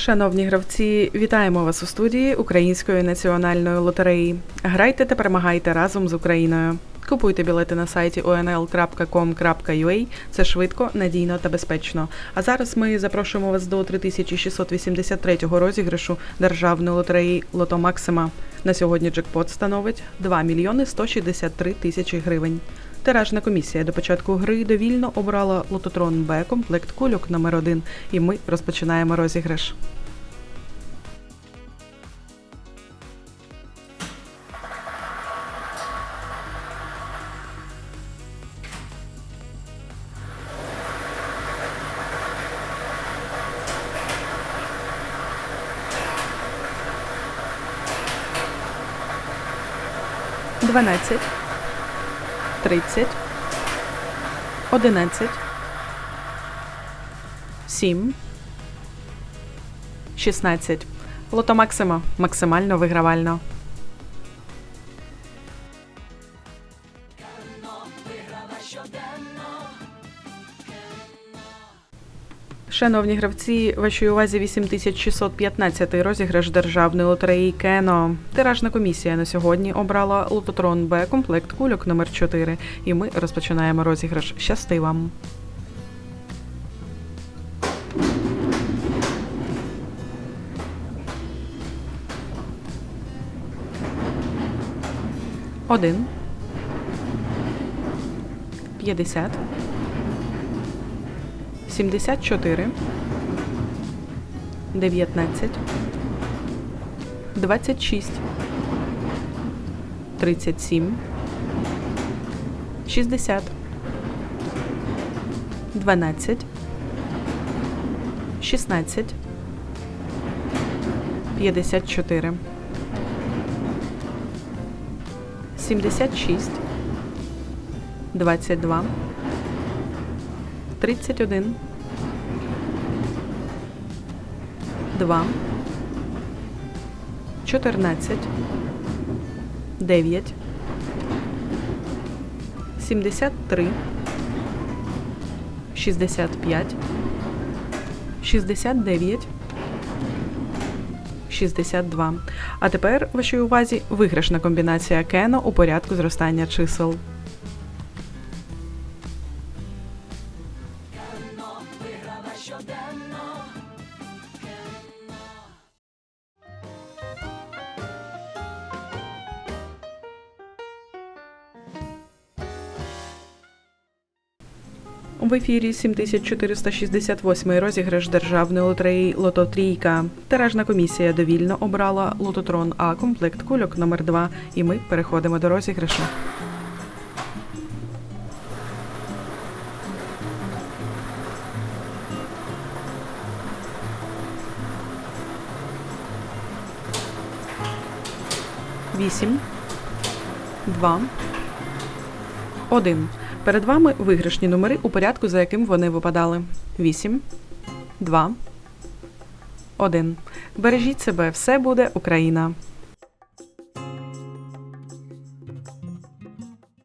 Шановні гравці, вітаємо вас у студії Української національної лотереї. Грайте та перемагайте разом з Україною. Купуйте білети на сайті onl.com.ua. Це швидко, надійно та безпечно. А зараз ми запрошуємо вас до 3683 розіграшу державної лотереї Лото Максима. На сьогодні джекпот становить 2 мільйони 163 тисячі гривень. Тиражна комісія до початку гри довільно обрала лототрон Б комплект кульок номер 1 і ми розпочинаємо розіграш. Дванадцять. Тридцять. Одинадцять. Сім. Шістнадцять. Лото Максима. Максимально вигравально. Шановні гравці, вашій увазі 8615 розіграш державної лотереї Кено. Тиражна комісія на сьогодні обрала лототрон Б комплект кульок номер 4 І ми розпочинаємо розіграш. Щасти вам! Один. П'ятдесят. 74, 19, 26, 37, 60, 12, 16, 54, 76, 22, 31, 2, 14, 9, 73, 65, 69, 62. А тепер вашій увазі виграшна комбінація Кено у порядку зростання чисел. В ефірі 7468 розіграш державної лотереї Лото Трійка. Тиражна комісія довільно обрала Лототрон А комплект кульок номер 2 І ми переходимо до розіграшу. Вісім. Два. Один. Перед вами виграшні номери у порядку, за яким вони випадали. 8, 2, 1. Бережіть себе, все буде Україна!